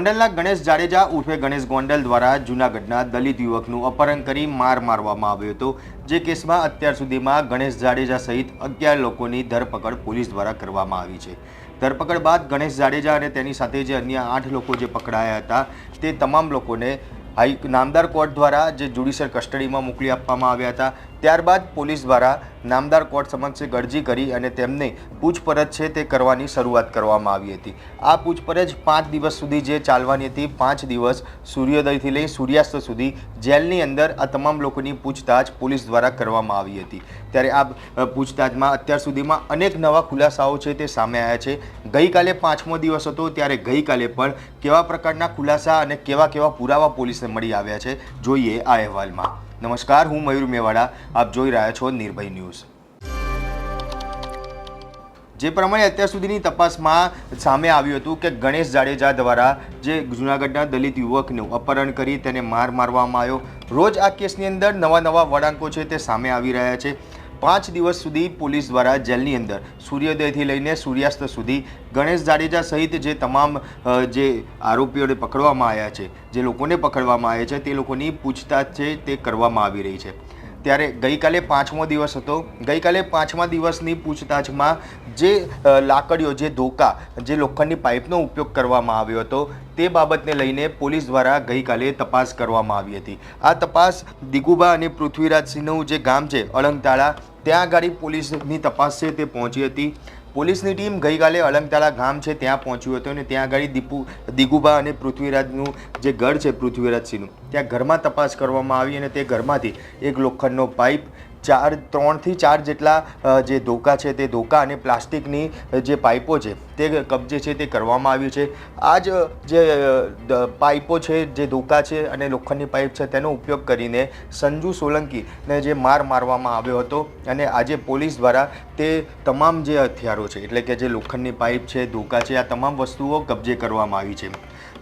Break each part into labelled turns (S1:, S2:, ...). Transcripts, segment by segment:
S1: ગોંડલના ગણેશ જાડેજા ઉર્ફે ગણેશ ગોંડલ દ્વારા જૂનાગઢના દલિત યુવકનું અપહરણ કરી માર મારવામાં આવ્યો હતો, જે કેસમાં અત્યાર સુધીમાં ગણેશ જાડેજા સહિત અગિયાર લોકોની ધરપકડ પોલીસ દ્વારા કરવામાં આવી છે. ધરપકડ બાદ ગણેશ જાડેજા અને તેની સાથે જે અન્ય આઠ લોકો જે પકડાયા હતા, તે તમામ લોકોને હાઈ નામદાર કોર્ટ દ્વારા જે જ્યુડિશિયલ કસ્ટડીમાં મોકલી આપવામાં આવ્યા હતા. ત્યારબાદ પોલીસ દ્વારા નામદાર કોર્ટ સમક્ષ અરજી કરી અને તેમને પૂછપરછ છે તે કરવાની શરૂઆત કરવામાં આવી હતી. આ પૂછપરછ પાંચ દિવસ સુધી જે ચાલવાની હતી, પાંચ દિવસ સૂર્યોદયથી લઈ સૂર્યાસ્ત સુધી જેલની અંદર આ તમામ લોકોની પૂછતાછ પોલીસ દ્વારા કરવામાં આવી હતી. ત્યારે આ પૂછતાછમાં અત્યાર સુધીમાં અનેક નવા ખુલાસાઓ છે તે સામે આવ્યા છે. ગઈકાલે પાંચમો દિવસ હતો, ત્યારે ગઈકાલે પણ કેવા પ્રકારના ખુલાસા અને કેવા કેવા પુરાવા પોલીસને મળી આવ્યા છે, જોઈએ આ અહેવાલમાં. નમસ્કાર, હું મયુર મેવાડા. આપ જોઈ રહ્યા છો નિર્ભય ન્યૂઝ. જે પ્રમાણે અત્યાર સુધીની તપાસમાં સામે આવ્યું હતું કે ગણેશ જાડેજા દ્વારા જે જૂનાગઢના દલિત યુવકનું અપહરણ કરી તેને માર મારવામાં આવ્યો. રોજ આ કેસની અંદર નવા નવા વળાંકો છે તે સામે આવી રહ્યા છે. પાંચ દિવસ સુધી પોલીસ દ્વારા જેલની અંદર સૂર્યોદયથી લઈને સૂર્યાસ્ત સુધી ગણેશ જાડેજા સહિત જે તમામ જે આરોપીઓને પકડવામાં આવ્યા છે, જે લોકોને પકડવામાં આવ્યા છે, તે લોકોની પૂછતાછ છે, તે કરવામાં આવી રહી છે. ત્યારે ગઈકાલે પાંચમો દિવસ હતો. ગઈકાલે પાંચમા દિવસની પૂછતાછમાં જે લાકડીઓ, જે ધોકા, જે લોખંડની પાઇપનો ઉપયોગ કરવામાં આવ્યો હતો, તે બાબતને લઈને પોલીસ દ્વારા ગઈકાલે તપાસ કરવામાં આવી હતી. આ તપાસ દિગુબા અને પૃથ્વીરાજસિંહનું જે ગામ છે અળંગતાળા, ત્યાં આગળ પોલીસની તપાસ છે તે પહોંચી હતી. પોલીસની ટીમ ગઈકાલે અલંગતાળા ગામ છે, ત્યાં પહોંચ્યું હતું અને ત્યાં આગળ દીપુ દિગુબા અને પૃથ્વીરાજનું જે ઘર છે પૃથ્વીરાજસિંહનું ત્યાં ઘરમાં તપાસ કરવામાં આવી અને તે ઘરમાંથી એક લોખંડનો પાઇપ ચાર, ત્રણથી ચાર જેટલા જે ધોકા છે તે ધોકા અને પ્લાસ્ટિકની જે પાઇપો છે તે કબજે છે તે કરવામાં આવ્યું છે. આ જ પાઇપો છે, જે ધોકા છે અને લોખંડની પાઇપ છે તેનો ઉપયોગ કરીને સંજુ સોલંકીને જે માર મારવામાં આવ્યો હતો અને આજે પોલીસ દ્વારા તે તમામ જે હથિયારો છે, એટલે કે જે લોખંડની પાઇપ છે, ધોકા છે, આ તમામ વસ્તુઓ કબજે કરવામાં આવી છે.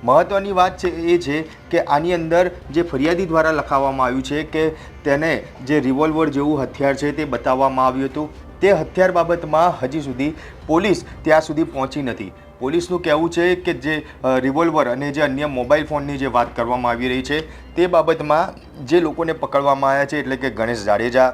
S1: મહત્ત્વની વાત છે એ છે કે આની અંદર જે ફરિયાદી દ્વારા લખાવવામાં આવ્યું છે કે તેને જે રિવોલ્વર જેવું હથિયાર છે તે બતાવવામાં આવ્યું હતું, તે હથિયાર બાબતમાં હજી સુધી પોલીસ ત્યાં સુધી પહોંચી નથી. પોલીસનું કહેવું છે કે જે રિવોલ્વર અને જે અન્ય મોબાઈલ ફોનની જે વાત કરવામાં આવી રહી છે, તે બાબતમાં જે લોકોને પકડવામાં આવ્યા છે એટલે કે ગણેશ જાડેજા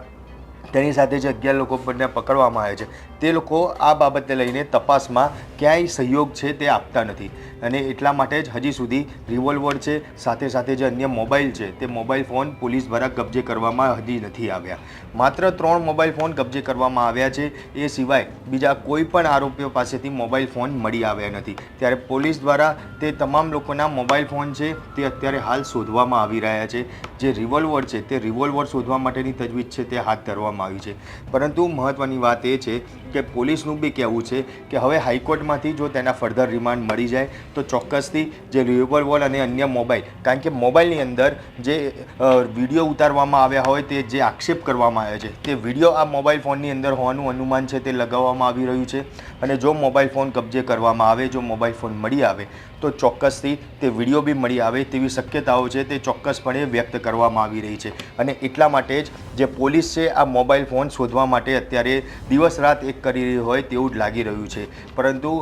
S1: તેની સાથે જે અગિયાર લોકો બંને પકડવામાં આવે છે, તે લોકો આ બાબતને લઈને તપાસમાં ક્યાંય સહયોગ છે તે આપતા નથી. અને એટલા માટે જ હજી સુધી રિવોલ્વર છે, સાથે સાથે જે અન્ય મોબાઈલ છે, તે મોબાઈલ ફોન પોલીસ દ્વારા કબજે કરવામાં હજી નથી આવ્યા. માત્ર ત્રણ મોબાઈલ ફોન કબજે કરવામાં આવ્યા છે, એ સિવાય બીજા કોઈ પણ આરોપીઓ પાસેથી મોબાઈલ ફોન મળી આવ્યા નથી. ત્યારે પોલીસ દ્વારા તે તમામ લોકોના મોબાઈલ ફોન છે, તે અત્યારે હાલ શોધવામાં આવી રહ્યા છે. જે રિવોલ્વર છે, તે રિવોલ્વર શોધવા માટેની તજવીજ છે, તે હાથ ધરવામાં આવી છે. પરંતુ મહત્ત્વની વાત એ છે કે પોલીસનું બી કહેવું છે કે હવે હાઈકોર્ટમાંથી જો તેના ફર્ધર રિમાન્ડ મળી જાય, તો ચોક્કસથી જે રિવોલ્વર અને અન્ય મોબાઈલ, કારણ કે મોબાઈલની અંદર જે વીડિયો ઉતારવામાં આવ્યા હોય તે જે આક્ષેપ કરવામાં આવ્યા છે, તે વીડિયો આ મોબાઈલ ફોનની અંદર હોવાનું અનુમાન છે તે લગાવવામાં આવી રહ્યું છે. અને જો મોબાઈલ ફોન કબજે કરવામાં આવે, જો મોબાઈલ ફોન મળી આવે, તો ચોક્કસથી તે વીડિયો બી મળી આવે તેવી શક્યતાઓ છે તે ચોક્કસપણે વ્યક્ત કરવામાં આવી રહી છે. અને એટલા માટે જ જે પોલીસ છે આ મોબાઈલ ફોન શોધવા માટે અત્યારે દિવસ રાત એક કરી રહી હોય તેવું જ લાગી રહ્યું છે. પરંતુ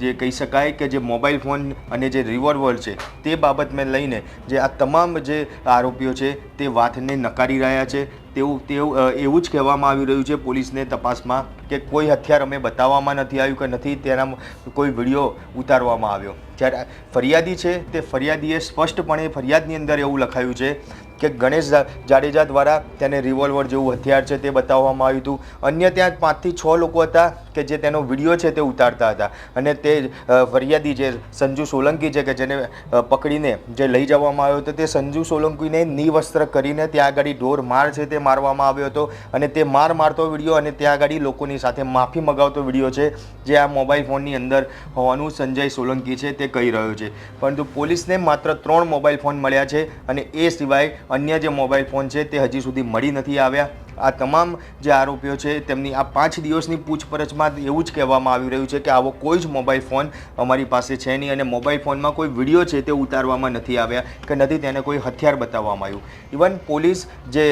S1: જે કહી શકાય કે જે મોબાઈલ ફોન અને જે રિવોલ્વર છે, તે બાબતને લઈને જે આ તમામ જે આરોપીઓ છે, તે વાતને નકારી રહ્યા છે. તેવું તેવું એવું જ કહેવામાં આવી રહ્યું છે પોલીસને તપાસમાં કે કોઈ હથિયાર અમે બતાવવામાં નથી આવ્યું કે નથી તેના કોઈ વીડિયો ઉતારવામાં આવ્યો. જ્યારે ફરિયાદી છે, તે ફરિયાદીએ સ્પષ્ટપણે ફરિયાદની અંદર એવું લખાયું છે કે ગણેશ જાડેજા દ્વારા તેને રિવોલ્વર જેવું હથિયાર છે તે બતાવવામાં આવ્યું હતું. અન્ય ત્યાં પાંચથી છ લોકો હતા કે જે તેનો વીડિયો છે તે ઉતારતા હતા. અને તે ફરિયાદી જે સંજુ સોલંકી છે કે જેને પકડીને જે લઈ જવામાં આવ્યો હતો, તે સંજુ સોલંકીને નિવસ્ત્ર કરીને ત્યાં આગળ ઢોર માર છે તે મારવામાં આવ્યો હતો. અને તે માર મારતો વીડિયો અને ત્યાં આગળ લોકોની સાથે માફી મગાવતો વીડિયો છે જે આ મોબાઈલ ફોનની અંદર હોવાનું સંજય સોલંકી છે તે કહી રહ્યો છે. પરંતુ પોલીસને માત્ર ત્રણ મોબાઈલ ફોન મળ્યા છે અને એ સિવાય અન્ય જે મોબાઈલ ફોન છે તે હજી સુધી મળી નથી આવ્યા. આ તમામ જે આરોપીઓ છે, તેમની આ પાંચ દિવસની પૂછપરછમાં એવું જ કહેવામાં આવી રહ્યું છે કે આવો કોઈ જ મોબાઈલ ફોન અમારી પાસે છે નહીં અને મોબાઈલ ફોનમાં કોઈ વીડિયો છે તે ઉતારવામાં નથી આવ્યા કે નથી તેને કોઈ હથિયાર બતાવવામાં આવ્યું. ઇવન પોલીસ જે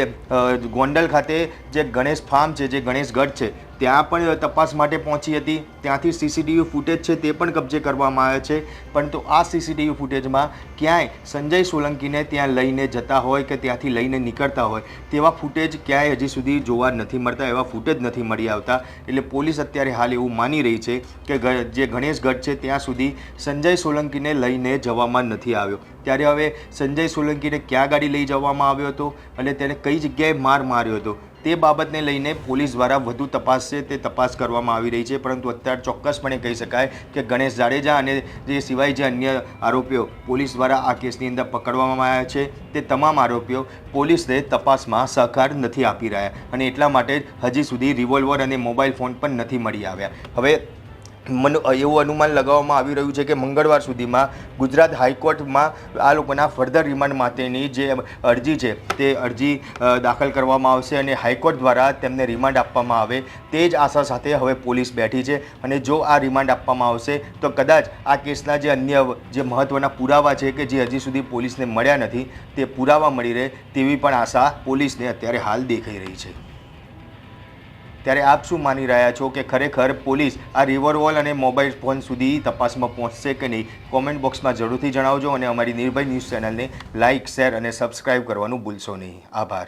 S1: ગોંડલ ખાતે જે ગણેશ ફાર્મ છે, જે ગણેશગઢ છે, ત્યાં પણ તપાસ માટે પહોંચી હતી. ત્યાંથી સીસીટીવી ફૂટેજ છે તે પણ કબજે કરવામાં આવે છે. પરંતુ આ સીસીટીવી ફૂટેજમાં ક્યાંય સંજય સોલંકીને ત્યાં લઈને જતા હોય કે ત્યાંથી લઈને નીકળતા હોય, તેવા ફૂટેજ ક્યાંય હજી સુધી જોવા નથી મળતા, એવા ફૂટેજ નથી મળી આવતા. એટલે પોલીસ અત્યારે હાલ એવું માની રહી છે કે જે ગણેશગઢ છે, ત્યાં સુધી સંજય સોલંકીને લઈને જવામાં નથી આવ્યો. ત્યારે હવે સંજય સોલંકીને ક્યાં ગાડી લઈ જવામાં આવ્યો હતો? અને તેને કઈ જગ્યાએ માર માર્યો હતો? તે બાબતને લઈને પોલીસ દ્વારા વધુ તપાસ છે, તે તપાસ કરવામાં આવી રહી છે, પરંતુ અત્યારે ચોક્કસપણે કહી શકાય કે ગણેશ જાડેજા અને જે સિવાય જે અન્ય આરોપીઓ પોલીસ દ્વારા આ કેસની અંદર પકડવામાં આવ્યા છે, તે તમામ આરોપીઓ પોલીસને તપાસમાં સહકાર નથી આપી રહ્યા અને એટલા માટે હજી સુધી રિવોલ્વર અને મોબાઈલ ફોન પણ નથી મળી આવ્યા. હવે મન એવું અનુમાન લગાવવામાં આવી રહ્યું છે કે મંગળવાર સુધીમાં ગુજરાત હાઈકોર્ટમાં આ લોકોના ફર્ધર રિમાન્ડ માટેની જે અરજી છે, તે અરજી દાખલ કરવામાં આવશે અને હાઈકોર્ટ દ્વારા તેમને રિમાન્ડ આપવામાં આવે તે જ આશા સાથે હવે પોલીસ બેઠી છે અને જો આ રિમાન્ડ આપવામાં આવશે, તો કદાચ આ કેસના જે અન્ય જે મહત્ત્વના પુરાવા છે કે જે હજી સુધી પોલીસને મળ્યા નથી, તે પુરાવા મળી રહે તેવી પણ આશા પોલીસને અત્યારે હાલ દેખાઈ રહી છે. ત્યારે આપ શું માની રહ્યા છો કે ખરેખર પોલીસ આ રિવરવોલ અને મોબાઈલ ફોન સુધી તપાસમાં પહોંચશે કે નહીં? કોમેન્ટ બોક્સમાં જરૂરથી જણાવજો અને અમારી નિર્ભય ન્યૂઝ ચેનલને લાઇક શેર અને સબસ્ક્રાઇબ કરવાનું ભૂલશો નહીં. આભાર.